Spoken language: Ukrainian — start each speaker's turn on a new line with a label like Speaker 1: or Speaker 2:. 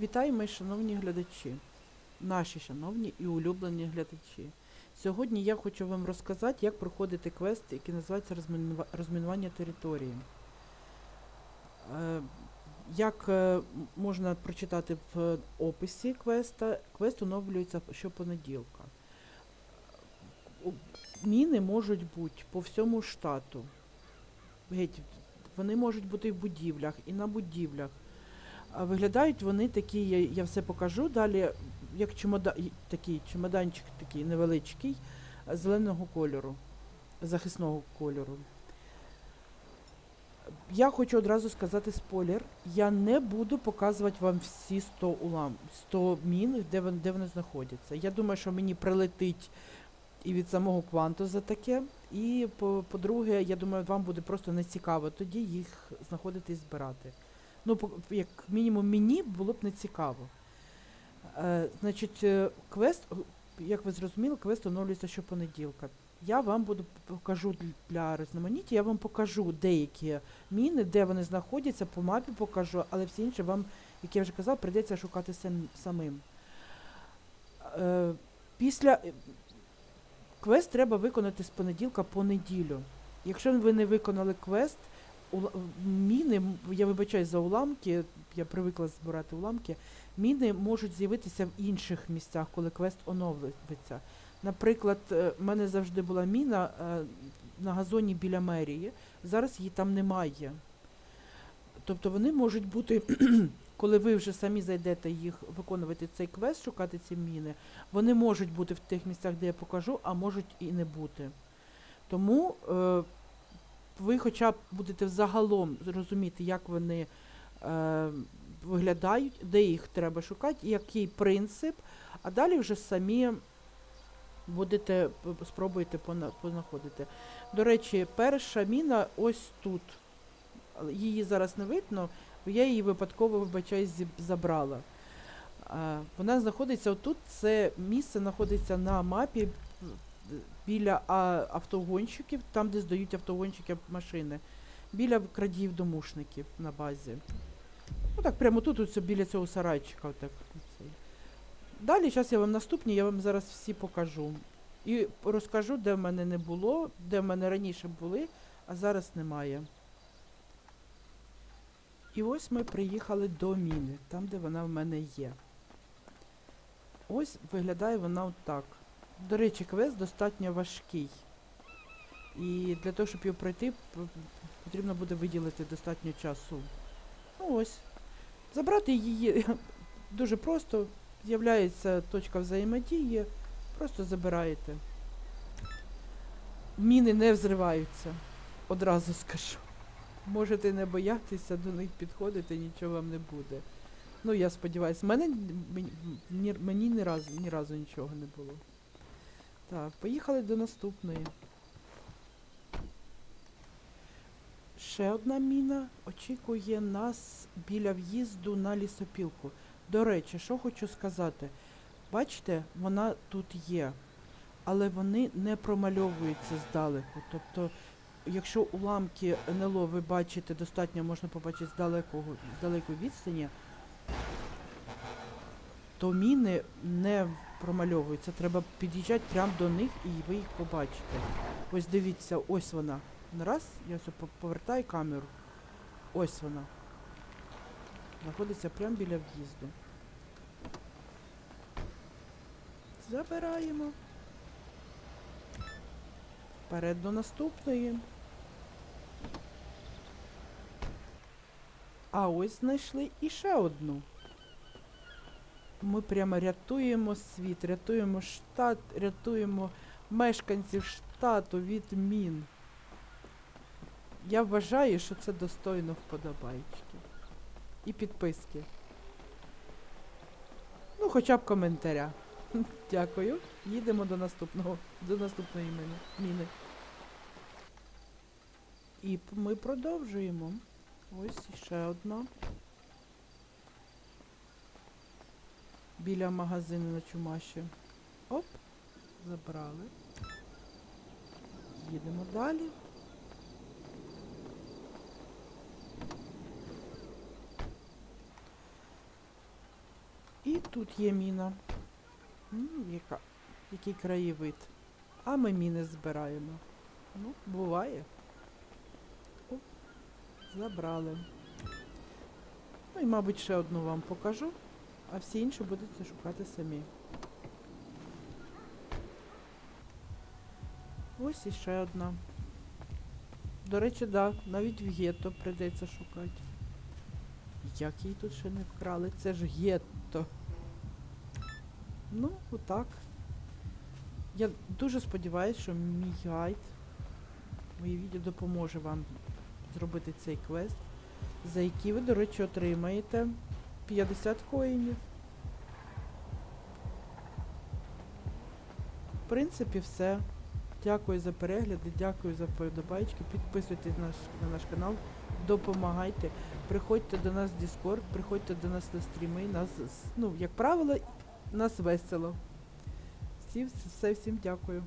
Speaker 1: Вітаємо, шановні глядачі, наші шановні і улюблені глядачі. Сьогодні я хочу вам розказати, як проходити квест, який називається розмінування території. Е, Як е, можна прочитати в описі квеста, квест оновлюється щопонеділка. Міни можуть бути по всьому штату. Геть, вони можуть бути в будівлях, і на будівлях. Виглядають вони такі, я, я все покажу далі, як чемода, такий чемоданчик такий невеличкий, зеленого кольору, захисного кольору. Я хочу одразу сказати спойлер. Я не буду показувати вам всі 100 улам, 100 мін, де вони, де вони знаходяться. Я думаю, що мені прилетить і від самого кванту за таке. І по- по-друге, я думаю, вам буде просто нецікаво тоді їх знаходити і збирати. Ну, як мінімум, мені було б не цікаво. Е, значить, е, квест, як ви зрозуміли, квест оновлюється щопонеділка. Я вам буду покажу для різноманіття, я вам покажу деякі міни, де вони знаходяться, по мапі покажу, але всі інші вам, як я вже казав, прийдеться шукати сам, самим. Е, після е, квест треба виконати з понеділка по неділю. Якщо ви не виконали квест, міни, я вибачаюсь за уламки, я привикла збирати уламки, міни можуть з'явитися в інших місцях, коли квест оновлюється. Наприклад, е, в мене завжди була міна е, на газоні біля мерії, зараз її там немає. Тобто вони можуть бути, коли ви вже самі зайдете їх виконувати цей квест, шукати ці міни, вони можуть бути в тих місцях, де я покажу, а можуть і не бути. Тому е, ви хоча б будете взагалом зрозуміти, як вони е, виглядають, де їх треба шукати, який принцип, а далі вже самі будете спробуєте пона- понаходити. До речі, перша міна ось тут. Її зараз не видно, бо я її випадково, вибачаюсь, забрала. А, вона знаходиться отут, це місце знаходиться на мапі біля а, автогонщиків, там, де здають автогонщики машини, біля крадіїв домушників на базі. Ну так, прямо тут, ось біля цього сарайчика. Отак. Далі, зараз я вам наступні, я вам зараз всі покажу. І розкажу, де в мене не було, де в мене раніше були, а зараз немає. І ось ми приїхали до міни, там, де вона в мене є. Ось виглядає вона отак. До речі, квест достатньо важкий. І для того, щоб його пройти, потрібно буде виділити достатньо часу. Ну ось. Забрати її дуже просто. З'являється точка взаємодії, просто забираєте. Міни не взриваються. Одразу скажу. Можете не боятися до них підходити, нічого вам не буде. Ну, я сподіваюся, мене, мені, мені ні, разу, ні разу нічого не було. Так, поїхали до наступної. Ще одна міна очікує нас біля в'їзду на лісопілку. До речі, що хочу сказати. Бачите, вона тут є, але вони не промальовуються здалеку. Тобто, якщо уламки НЛО ви бачите, достатньо можна побачити з далекого, з далекої відстані, то міни не промальовуються. Треба під'їжджати прямо до них і ви їх побачите. Ось дивіться, ось вона. Раз, я повертаю камеру. Ось вона. Знаходиться прямо біля в'їзду. Забираємо. Вперед до наступної. А ось знайшли і ще одну. Ми прямо рятуємо світ, рятуємо штат, рятуємо мешканців штату від мін. Я вважаю, що це достойно вподобайки. І підписки. Ну, хоча б коментаря. Дякую. Їдемо до наступного, до наступної міни. І ми продовжуємо. Ось ще одна. Біля магазину на Чумаші. Оп, забрали. Їдемо далі. І тут є міна. Яка, який краєвид. А ми міни збираємо. Ну, буває. О, забрали. Ну і, мабуть, ще одну вам покажу, а всі інші будете шукати самі. Ось іще одна. До речі, да, навіть в гетто прийдеться шукати. Як її тут ще не вкрали? Це ж гетто. Ну, отак. Я дуже сподіваюся, що мій гайд, моє відео допоможе вам зробити цей квест, за який ви, до речі, отримаєте 50 коїнів. В принципі, все. Дякую за перегляди, дякую за вподобайки. Підписуйтесь на наш, на наш канал, допомагайте. Приходьте до нас в Discord, приходьте до нас на стріми. Нас, ну, як правило, нас весело. Всі, все, всім дякую.